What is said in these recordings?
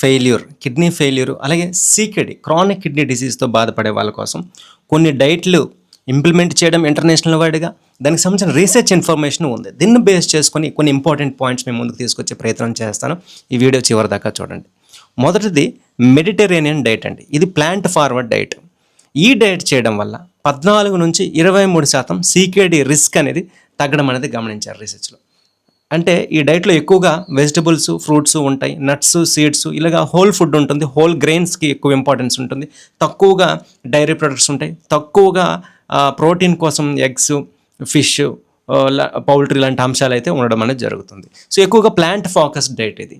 Failure kidney failure అలాగే సీకెడి chronic kidney డిసీజ్తో బాధపడే వాళ్ళ కోసం కొన్ని డైట్లు ఇంప్లిమెంట్ చేయడం ఇంటర్నేషనల్ వైడ్గా దానికి సంబంధించిన రీసెర్చ్ ఇన్ఫర్మేషన్ ఉంది. దీన్ని బేస్ చేసుకొని కొన్ని ఇంపార్టెంట్ పాయింట్స్ మేము ముందుకు తీసుకొచ్చే ప్రయత్నం చేస్తాను. ఈ వీడియో చివరి దాకా చూడండి. మొదటిది మెడిటరేనియన్ డైట్ అండి. ఇది ప్లాంట్ ఫార్వర్డ్ డైట్. ఈ డైట్ చేయడం వల్ల పద్నాలుగు నుంచి ఇరవై మూడు శాతం సీకేడి రిస్క్ అనేది తగ్గడం అనేది గమనించారు రీసెర్చ్లో. అంటే ఈ డైట్లో ఎక్కువగా వెజిటబుల్స్ ఫ్రూట్స్ ఉంటాయి నట్స్ సీడ్స్ ఇలాగా హోల్ ఫుడ్ ఉంటుంది హోల్ గ్రెయిన్స్కి ఎక్కువ ఇంపార్టెన్స్ ఉంటుంది. తక్కువగా డైరీ ప్రొడక్ట్స్ ఉంటాయి తక్కువగా ప్రోటీన్ కోసం ఎగ్స్ ఫిష్ పౌల్ట్రీ లాంటి అంశాలు అయితే ఉండడం అనేది జరుగుతుంది. సో ఎక్కువగా ప్లాంట్ ఫోకస్డ్ డైట్ ఇది.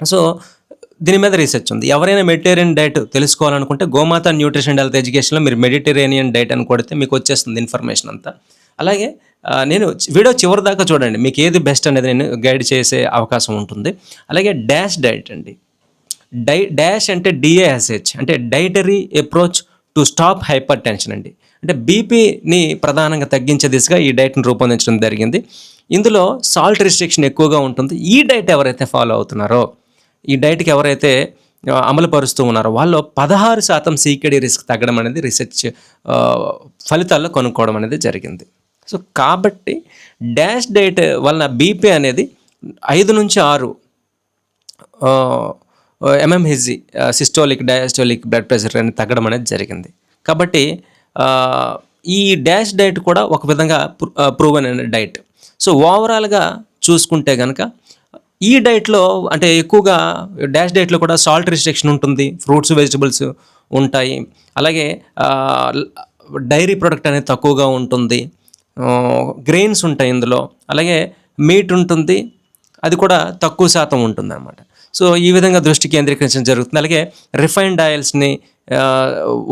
సో దీని మీద రీసెర్చ్ ఉంది. ఎవరైనా మెడిటేరియన్ డైట్ తెలుసుకోవాలనుకుంటే గోమాత న్యూట్రిషన్ హెల్త్ ఎడ్యుకేషన్లో మీరు మెడిటరేనియన్ డైట్ అని కొడితే మీకు వచ్చేస్తుంది ఇన్ఫర్మేషన్ అంతా. అలాగే నేను వీడియో చివరి దాకా చూడండి. మీకు ఏది బెస్ట్ అనేది నేను గైడ్ చేసే అవకాశం ఉంటుంది. అలాగే డాష్ డైట్ అండి. డై డాష్ అంటే డిఏఎస్హెచ్ అంటే dietary approach to stop hypertension అండి. అంటే బీపీని ప్రధానంగా తగ్గించే దిశగా ఈ డైట్ని రూపొందించడం జరిగింది. ఇందులో సాల్ట్ రిస్ట్రిక్షన్ ఎక్కువగా ఉంటుంది. ఈ డైట్ ఎవరైతే ఫాలో అవుతున్నారో ఈ డైట్కి ఎవరైతే అమలు పరుస్తూ ఉన్నారో వాళ్ళు పదహారు శాతం సీకేడీ రిస్క్ తగ్గడం అనేది రీసెర్చ్ ఫలితాల్లో కనుక్కోవడం అనేది జరిగింది. సో కాబట్టి డాష్ డైట్ వలన బీపీ అనేది ఐదు నుంచి ఆరు M M H G systolic diastolic blood pressure అనేది తగ్గడం అనేది జరిగింది. కాబట్టి ఈ డాష్ డైట్ కూడా ఒక విధంగా ప్రూవెన్ అనే డైట్. సో ఓవరాల్గా చూసుకుంటే కనుక ఈ డైట్లో అంటే ఎక్కువగా డాష్ డైట్లో కూడా సాల్ట్ రిస్ట్రిక్షన్ ఉంటుంది ఫ్రూట్స్ వెజిటబుల్స్ ఉంటాయి. అలాగే డైరీ ప్రొడక్ట్ అనేది తక్కువగా ఉంటుంది. గ్రెయిన్స్ ఉంటాయి ఇందులో. అలాగే మీట్ ఉంటుంది. అది కూడా తక్కువ శాతం ఉంటుంది అనమాట సో ఈ విధంగా దృష్టి కేంద్రీకరించడం జరుగుతుంది. అలాగే రిఫైన్డ్ ఆయిల్స్ని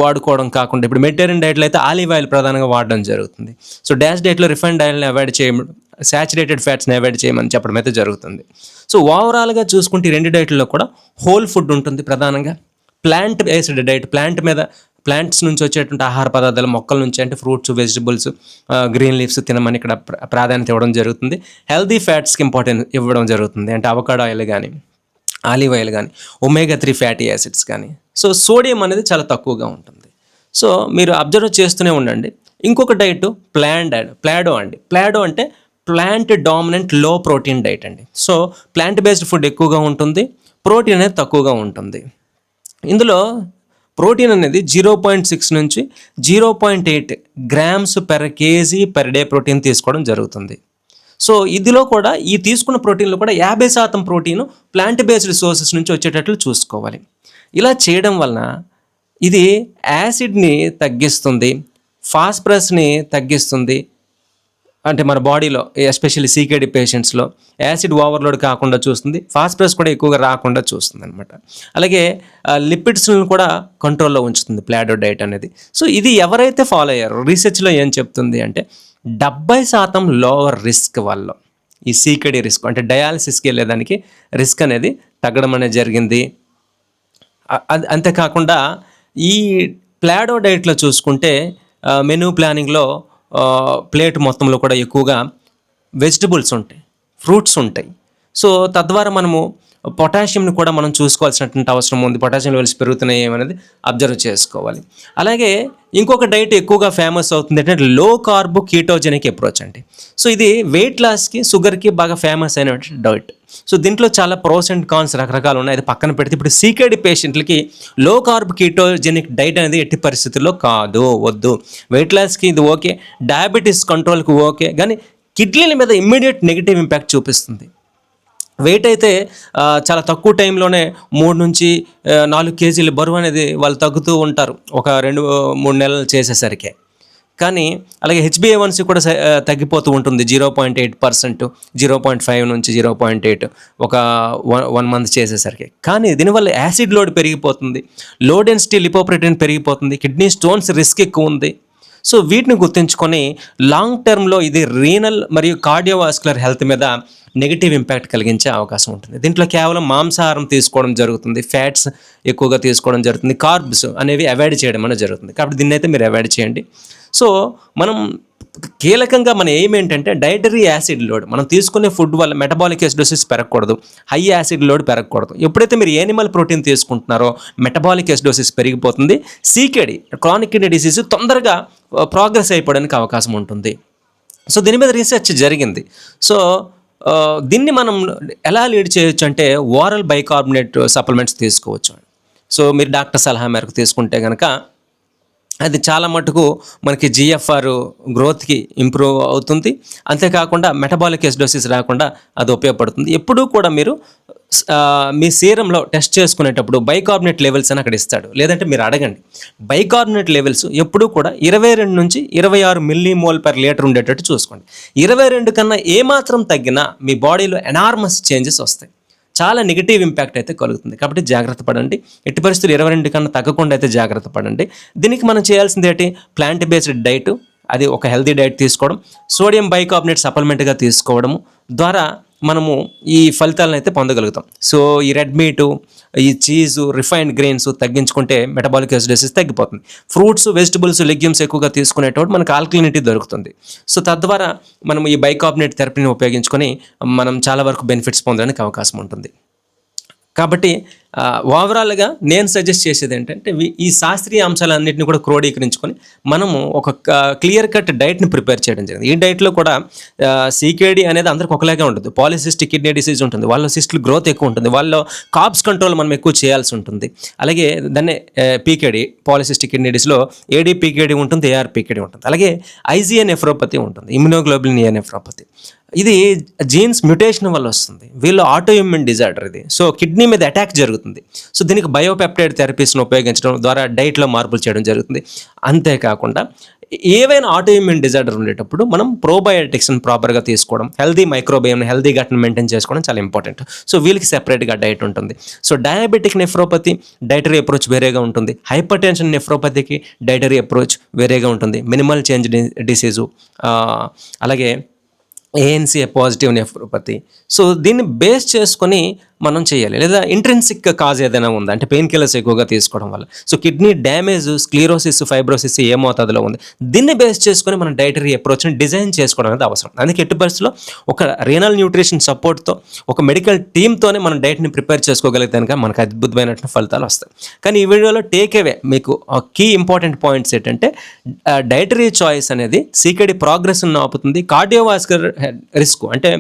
వాడుకోవడం కాకుండా ఇప్పుడు మెడిటేరియన్ డైట్లో అయితే ఆలివ్ ఆయిల్ ప్రధానంగా వాడడం జరుగుతుంది. సో డాష్ డైట్లో రిఫైన్డ్ ఆయిల్ని అవాయిడ్ చేయడం శాచురేటెడ్ ఫ్యాట్స్ని అవాయిడ్ చేయమని చెప్పడం అయితే జరుగుతుంది. సో ఓవరాల్గా చూసుకుంటే ఈ రెండు డైట్లో కూడా హోల్ ఫుడ్ ఉంటుంది ప్రధానంగా. ప్లాంట్ బేస్డ్ డైట్ ప్లాంట్ మీద ప్లాంట్స్ నుంచి వచ్చేటువంటి ఆహార పదార్థాలు మొక్కల నుంచి అంటే ఫ్రూట్స్ వెజిటబుల్స్ గ్రీన్ లీవ్స్ తినమని ఇక్కడ ప్రాధాన్యత ఇవ్వడం జరుగుతుంది. హెల్దీ ఫ్యాట్స్కి ఇంపార్టెన్స్ ఇవ్వడం జరుగుతుంది. అంటే అవకాడో ఆయిల్ కానీ ఆలివ్ ఆయిల్ కానీ ఒమేగా త్రీ ఫ్యాటీ యాసిడ్స్ కానీ సో సోడియం అనేది చాలా తక్కువగా ఉంటుంది. సో మీరు అబ్జర్వ్ చేస్తూనే ఉండండి. ఇంకొక డైట్ ప్లాండ్ ప్లాడో అండి. ప్లాడో అంటే plant dominant low protein diet అండి. సో ప్లాంట్ బేస్డ్ ఫుడ్ ఎక్కువగా ఉంటుంది. ప్రోటీన్ అనేది తక్కువగా ఉంటుంది. ఇందులో ప్రోటీన్ అనేది జీరో పాయింట్ సిక్స్ నుంచి zero point eight grams per KG per day protein తీసుకోవడం జరుగుతుంది. సో ఇదిలో కూడా ఈ తీసుకున్న ప్రోటీన్లో కూడా యాభై శాతం ప్రోటీన్ ప్లాంట్ బేస్డ్ సోర్సెస్ నుంచి వచ్చేటట్లు చూసుకోవాలి. ఇలా చేయడం వలన ఇది యాసిడ్ని తగ్గిస్తుంది ఫాస్ఫరస్ని తగ్గిస్తుంది అంటే మన బాడీలో ఎస్పెషల్లీ సీకేడి పేషెంట్స్లో యాసిడ్ ఓవర్లోడ్ కాకుండా చూస్తుంది ఫాస్ఫరస్ కూడా ఎక్కువగా రాకుండా చూస్తుంది అనమాట అలాగే లిపిడ్స్ని కూడా కంట్రోల్లో ఉంచుతుంది ప్లాడో డైట్ అనేది. సో ఇది ఎవరైతే ఫాలో అయ్యారో రీసెర్చ్లో ఏం చెప్తుంది అంటే డెబ్బై శాతం లోవర్ రిస్క్ వల్ల ఈ సీకేడి రిస్క్ అంటే డయాలసిస్కి వెళ్ళేదానికి రిస్క్ అనేది తగ్గడం అనేది జరిగింది. అంతేకాకుండా ఈ ప్లాడో డైట్లో చూసుకుంటే మెనూ ప్లానింగ్లో ప్లేట్ మొత్తంలో కూడా ఎక్కువగా వెజిటబుల్స్ ఉంటాయి ఫ్రూట్స్ ఉంటాయి. సో తద్వారా మనము పొటాషియంని కూడా మనం చూసుకోవాల్సినటువంటి అవసరం ఉంది. పొటాషియం లెవెల్స్ పెరుగుతున్నాయి అనేది అబ్జర్వ్ చేసుకోవాలి. అలాగే ఇంకొక డైట్ ఎక్కువగా ఫేమస్ అవుతుంది ఏంటంటే లో కార్బ్ కీటోజెనిక్ అప్రోచ్ అండి. సో ఇది వెయిట్ లాస్కి షుగర్కి బాగా ఫేమస్ అయినటువంటి డైట్. సో దీంట్లో చాలా ప్రోస్ అండ్ కాన్స్ రకరకాలు ఉన్నాయి. అది పక్కన పెడితే ఇప్పుడు సీకేడి పేషెంట్లకి లో కార్బ్ కీటోజెనిక్ డైట్ అనేది ఎట్టి పరిస్థితుల్లో కాదు వద్దు. వెయిట్ లాస్కి ఇది ఓకే. Diabetes కంట్రోల్కి okay. కానీ కిడ్నీల మీద ఇమ్మీడియట్ నెగిటివ్ ఇంపాక్ట్ చూపిస్తుంది. వెయిట్ అయితే చాలా తక్కువ టైంలోనే మూడు నుంచి నాలుగు కేజీల బరువు అనేది వాళ్ళు తగ్గుతూ ఉంటారు. ఒక రెండు మూడు నెలలు చేసేసరికి. కానీ అలాగే H B A one C కూడా తగ్గిపోతూ ఉంటుంది. Zero point eight percent zero point five నుంచి జీరో పాయింట్ ఎయిట్ ఒక వన్ వన్ మంత్ చేసేసరికి. కానీ దీనివల్ల యాసిడ్ లోడ్ పెరిగిపోతుంది. లో డెన్సిటీ లిపోప్రోటీన్ పెరిగిపోతుంది. కిడ్నీ స్టోన్స్ రిస్క్ ఎక్కువ ఉంది. సో వీటిని గుర్తుంచుకొని లాంగ్ టర్మ్లో ఇది రీనల్ మరియు కార్డియోవాస్కులర్ హెల్త్ మీద నెగిటివ్ ఇంపాక్ట్ కలిగించే అవకాశం ఉంటుంది. దీంట్లో కేవలం మాంసాహారం తీసుకోవడం జరుగుతుంది ఫ్యాట్స్ ఎక్కువగా తీసుకోవడం జరుగుతుంది కార్బ్స్ అనేవి అవాయిడ్ చేయడం అనేది జరుగుతుంది. కాబట్టి దీన్ని అయితే మీరు అవాయిడ్ చేయండి. సో మనం కీలకంగా మన ఎయిమ్ ఏంటంటే డైటరీ యాసిడ్ లోడ్ మనం తీసుకునే ఫుడ్ వల్ల మెటబాలిక్ ఎసిడోసిస్ పెరగకూడదు హై యాసిడ్ లోడ్ పెరగకూడదు. ఎప్పుడైతే మీరు ఏనిమల్ ప్రోటీన్ తీసుకుంటున్నారో మెటబాలిక్ ఎసిడోసిస్ పెరిగిపోతుంది సీకెడి క్రానిక్ కిడ్నీ డిసీజ్ తొందరగా uh, ప్రోగ్రెస్ అయిపోవడానికి అవకాశం ఉంటుంది. సో దీని మీద రీసెర్చ్ జరిగింది. సో దీన్ని మనం ఎలా లీడ్ చేయొచ్చు అంటే ఓరల్ బైకార్బోనేట్ సప్లిమెంట్స్ తీసుకోవచ్చు. సో మీరు డాక్టర్ సలహా మేరకు తీసుకుంటే కనుక అది చాలా మటుకు మనకి జిఎఫ్ఆర్ గ్రోత్కి ఇంప్రూవ్ అవుతుంది. అంతేకాకుండా మెటబాలిక్ ఎస్డోసిస్ రాకుండా అది ఉపయోగపడుతుంది. ఎప్పుడూ కూడా మీరు మీ సీరంలో టెస్ట్ చేసుకునేటప్పుడు బైకార్బోనేట్ లెవెల్స్ అని అక్కడ ఇస్తాడు. లేదంటే మీరు అడగండి. బైకార్బోనేట్ లెవెల్స్ ఎప్పుడూ కూడా ఇరవై రెండు నుంచి ఇరవై ఆరు మిల్లీ మోల్ పర్ లీటర్ ఉండేటట్టు చూసుకోండి. ఇరవై రెండు కన్నా ఏమాత్రం తగ్గినా మీ బాడీలో ఎనార్మస్ చేంజెస్ వస్తాయి. చాలా నెగిటివ్ ఇంపాక్ట్ అయితే కలుగుతుంది. కాబట్టి జాగ్రత్త పడండి. ఎట్టి పరిస్థితులు ఇరవై రెండు కన్నా తగ్గకుండా అయితే జాగ్రత్త పడండి. దీనికి మనం చేయాల్సింది ఏంటి? ప్లాంట్ బేస్డ్ డైట్ అది ఒక హెల్తీ డైట్ తీసుకోవడం సోడియం బైకార్బోనేట్ సప్లిమెంట్గా తీసుకోవడము ద్వారా మనము ఈ ఫలితాలను అయితే పొందగలుగుతాం. సో ఈ రెడ్ మీటు ఈ చీజు రిఫైన్డ్ గ్రెయిన్స్ తగ్గించుకుంటే మెటబాలిక్ ఎసిడోసిస్ తగ్గిపోతుంది. ఫ్రూట్స్ వెజిటబుల్స్ లెగ్యూమ్స్ ఎక్కువగా తీసుకునేటప్పుడు మనకు ఆల్కలినిటీ దొరుకుతుంది. సో తద్వారా మనం ఈ బైకార్బోనేట్ థెరపీని ఉపయోగించుకొని మనం చాలా వరకు బెనిఫిట్స్ పొందడానికి అవకాశం ఉంటుంది. కాబట్టి ఓవరాల్గా నేను సజెస్ట్ చేసేది ఏంటంటే ఈ శాస్త్రీయ అంశాలన్నింటినీ కూడా క్రోడీకరించుకొని మనము ఒక క్లియర్ కట్ డైట్ని ప్రిపేర్ చేయడం జరిగింది. ఈ డైట్లో కూడా సీకేడీ అనేది అందరికి ఒకలాగే ఉంటుంది. పాలిసిస్టిక్ కిడ్నీ డిసీజ్ ఉంటుంది. వాళ్ళ సిస్టులు గ్రోత్ ఎక్కువ ఉంటుంది. వాళ్ళ కాప్స్ కంట్రోల్ మనం ఎక్కువ చేయాల్సి ఉంటుంది. అలాగే దాన్ని పీకేడీ పాలిసిస్టిక్ కిడ్నీ డిసీజ్లో ఏడీ పీకేడీ ఉంటుంది ఏఆర్ పీకేడీ ఉంటుంది. అలాగే ఐజిఎన్ నెఫ్రోపతి ఉంటుంది. ఇమ్యునోగ్లోబిన్ ఏ నెఫ్రోపతి ఇది జీన్స్ మ్యుటేషన్ వల్ల వస్తుంది. వీళ్ళు ఆటోఇమ్యూన్ డిజార్డర్ ఇది. సో కిడ్నీ మీద అటాక్ జరుగుతుంది. సో దీనికి బయోపెప్టైడ్ థెరపీస్ను ఉపయోగించడం ద్వారా డైట్లో మార్పులు చేయడం జరుగుతుంది. అంతేకాకుండా ఏవైనా ఆటోఇమ్యూన్ డిజార్డర్ ఉండేటప్పుడు మనం ప్రోబయోటిక్స్ని ప్రాపర్గా తీసుకోవడం హెల్దీ మైక్రోబయోమ్ని హెల్దీ గట్ని మెయింటైన్ చేసుకోవడం చాలా ఇంపార్టెంట్ సో వీళ్ళకి సెపరేట్గా డైట్ ఉంటుంది. So diabetic nephropathy dietary approach వేరేగా ఉంటుంది. హైపర్ టెన్షన్ నెఫ్రోపతికి డైటరీ అప్రోచ్ వేరేగా ఉంటుంది. మినిమల్ చేంజ్ డిసీజు అలాగే A N C A positive nephropathy so దీన్ని బేస్ చేసుకొని మనం చేయాలి. లేదా ఇంట్రెన్సిక్ కాజ్ ఏదైనా ఉందా? అంటే పెయిన్ కిల్లర్స్ ఎక్కువగా తీసుకోవడం వల్ల. So kidney damage sclerosis fibrosis ఏ మోతాదులో ఉంది? దీన్ని బేస్ చేసుకొని మనం డైటరీ అప్రోచ్ని డిజైన్ చేసుకోవడం అనేది అవసరం. అందుకే ఎట్టి పరిస్థితుల్లో ఒక రీనల్ న్యూట్రిషన్ సపోర్ట్తో ఒక మెడికల్ టీమ్తోనే మనం డైట్ని ప్రిపేర్ చేసుకోగలిగితే కనుక మనకు అద్భుతమైనటువంటి ఫలితాలు వస్తాయి. కానీ ఈ వీడియోలో టేక్ అవే మీకు కీ ఇంపార్టెంట్ పాయింట్స్ ఏంటంటే డైటరీ చాయిస్ అనేది సీకేడి ప్రోగ్రెస్ ఆపుతుంది. కార్డియోవాస్కర్ రిస్క్ అంటే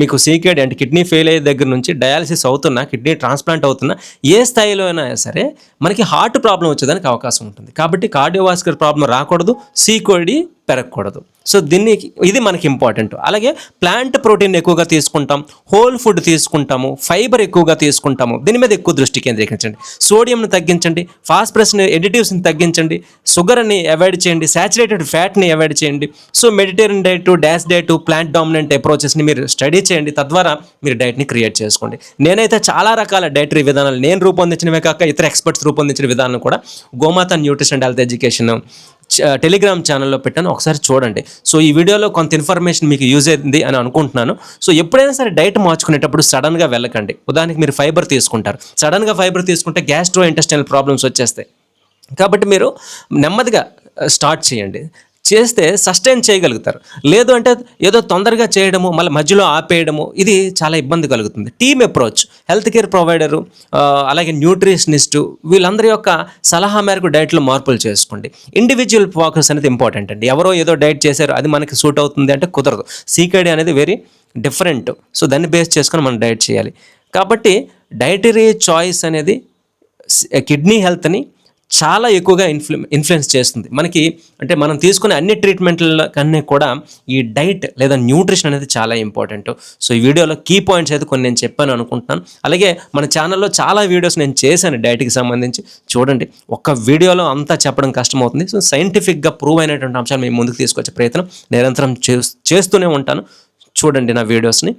మీకు సీకేడి అంటే కిడ్నీ ఫెయిల్ అయ్యే దగ్గర నుంచి డయాలసిస్ అవుతున్నా కిడ్నీ ట్రాన్స్ప్లాంట్ అవుతున్నా ఏ స్థాయిలో అయినా సరే మనకి హార్ట్ ప్రాబ్లం వచ్చేదానికి అవకాశం ఉంటుంది. కాబట్టి కార్డియోవాస్కర్ ప్రాబ్లం రాకూడదు. సీకోడి పెరగకూడదు. సో దీన్ని ఇది మనకి ఇంపార్టెంట్. అలాగే ప్లాంట్ ప్రోటీన్ ఎక్కువగా తీసుకుంటాం హోల్ ఫుడ్ తీసుకుంటాము ఫైబర్ ఎక్కువగా తీసుకుంటాము. దీని మీద ఎక్కువ దృష్టి కేంద్రీకరించండి. సోడియంను తగ్గించండి ఫాస్ఫరస్ని ఎడిటివ్స్ని తగ్గించండి షుగర్ని అవాయిడ్ చేయండి సాచురేటెడ్ ఫ్యాట్ని అవాయిడ్ చేయండి. So Mediterranean diet dash diet plant dominant అప్రోచెస్ని మీరు స్టడీ చేయండి. తద్వారా మీరు డైట్ని క్రియేట్ చేసుకోండి. నేనైతే చాలా రకాల డైటరీ విధానాలు నేను రూపొందించినవే కాక ఇతర ఎక్స్పర్ట్స్ రూపొందించిన విధానం కూడా గోమాత న్యూట్రిషన్ హెల్త్ ఎడ్యుకేషన్ టెలిగ్రామ్ ఛానల్లో పెట్టాను. ఒకసారి చూడండి. సో ఈ వీడియోలో కొంత ఇన్ఫర్మేషన్ మీకు యూజ్ అయింది అని అనుకుంటున్నాను. సో ఎప్పుడైనా సరే డైట్ మార్చుకునేటప్పుడు సడన్గా వెళ్ళకండి. ఉదాహరణకి మీరు ఫైబర్ తీసుకుంటారు. సడన్గా ఫైబర్ తీసుకుంటే గ్యాస్ట్రో ఇంటెస్టైనల్ ప్రాబ్లమ్స్ వచ్చేస్తాయి. కాబట్టి మీరు నెమ్మదిగా స్టార్ట్ చేయండి. చేస్తే సస్టైన్ చేయగలుగుతారు. లేదు అంటే ఏదో తొందరగా చేయడము మళ్ళీ మధ్యలో ఆపేయడము ఇది చాలా ఇబ్బంది కలుగుతుంది. Team approach health care provider అలాగే న్యూట్రిషనిస్టు వీళ్ళందరి యొక్క సలహా మేరకు డైట్లో మార్పులు చేసుకోండి. ఇండివిజువల్ ఫోకస్ అనేది ఇంపార్టెంట్ అండి. ఎవరో ఏదో డైట్ చేశారు అది మనకి సూట్ అవుతుంది అంటే కుదరదు. సీకేడీ అనేది వెరీ డిఫరెంట్ సో దాన్ని బేస్ చేసుకొని మనం డైట్ చేయాలి. కాబట్టి డైటరీ చాయిస్ అనేది కిడ్నీ హెల్త్ని చాలా ఎక్కువగా ఇన్ఫ్లు ఇన్ఫ్లుయెన్స్ చేస్తుంది. మనకి అంటే మనం తీసుకునే అన్ని ట్రీట్మెంట్ల కన్నా కూడా ఈ డైట్ లేదా న్యూట్రిషన్ అనేది చాలా ఇంపార్టెంట్ సో ఈ వీడియోలో కీ పాయింట్స్ అయితే కొన్ని నేను చెప్పాను అనుకుంటున్నాను. అలాగే మన ఛానల్లో చాలా వీడియోస్ నేను చేశాను డైట్కి సంబంధించి. చూడండి ఒక్క వీడియోలో అంతా చెప్పడం కష్టమవుతుంది. సో సైంటిఫిక్గా ప్రూవ్ అయినటువంటి అంశాలు మేము ముందుకు తీసుకొచ్చే ప్రయత్నం నిరంతరం చేస్తూనే ఉంటాను. చూడండి నా వీడియోస్ని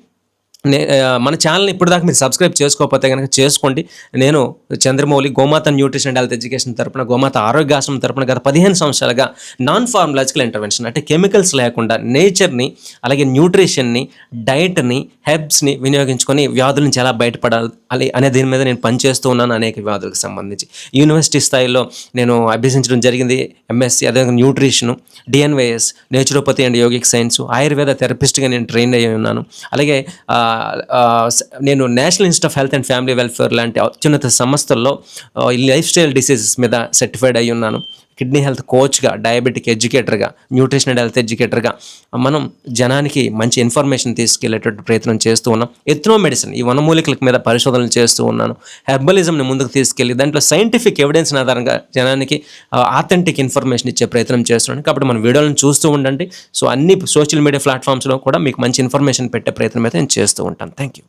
నే మన ఛానల్ని ఇప్పటిదాకా మీరు సబ్స్క్రైబ్ చేసుకోకపోతే కనుక చేసుకోండి. నేను చంద్రమౌళి గోమాత న్యూట్రిషన్ అండ్ హెల్త్ ఎడ్యుకేషన్ తరపున గోమాత ఆరోగ్యాశ్రమం తరపున గత పదిహేను సంవత్సరాలుగా నాన్ ఫార్మలాజికల్ ఇంటర్వెన్షన్ అంటే కెమికల్స్ లేకుండా నేచర్ని అలాగే న్యూట్రిషన్ని డైట్ని హెబ్స్ని వినియోగించుకొని వ్యాధుల నుంచి ఎలా బయటపడాలి అనే దీని మీద నేను పనిచేస్తూ ఉన్నాను అనేక వ్యాధులకు సంబంధించి. యూనివర్సిటీ స్థాయిలో నేను అభ్యసించడం జరిగింది ఎంఎస్సి అదేవిధంగా nutrition D N Y S naturopathy and yogic science Ayurveda థెరపిస్ట్గా నేను ట్రైన్ అయ్యి ఉన్నాను. అలాగే నేను national institute of health and family welfare లాంటి అత్యున్నత సంస్థల్లో ఈ లైఫ్ స్టైల్ డిసీజెస్ మీద సర్టిఫైడ్ అయి ఉన్నాను కిడ్నీ హెల్త్ కోచ్గా డయాబెటిక్ ఎడ్యుకేటర్గా న్యూట్రిషన్ హెల్త్ ఎడ్యుకేటర్గా మనం జనానికి మంచి ఇన్ఫర్మేషన్ తీసుకెళ్ళేటట్టు ప్రయత్నం చేస్తూ ఉన్నాం. ఎత్నో మెడిసిన్ ఈ వనమూలికల మీద పరిశోధనలు చేస్తూ ఉన్నాను. హెర్బలిజంని ముందుకు తీసుకెళ్ళి దాంట్లో సైంటిఫిక్ ఎవిడెన్స్ ఆధారంగా జనానికి ఆథెంటిక్ ఇన్ఫర్మేషన్ ఇచ్చే ప్రయత్నం చేస్తున్నాను కాబట్టి మన వీడియోలను చూస్తూ ఉండండి. సో అన్ని సోషల్ మీడియా ప్లాట్ఫామ్స్లో కూడా మీకు మంచి ఇన్ఫర్మేషన్ పెట్టే ప్రయత్నం అయితే నేను చేస్తూ ఉంటాను. Thank you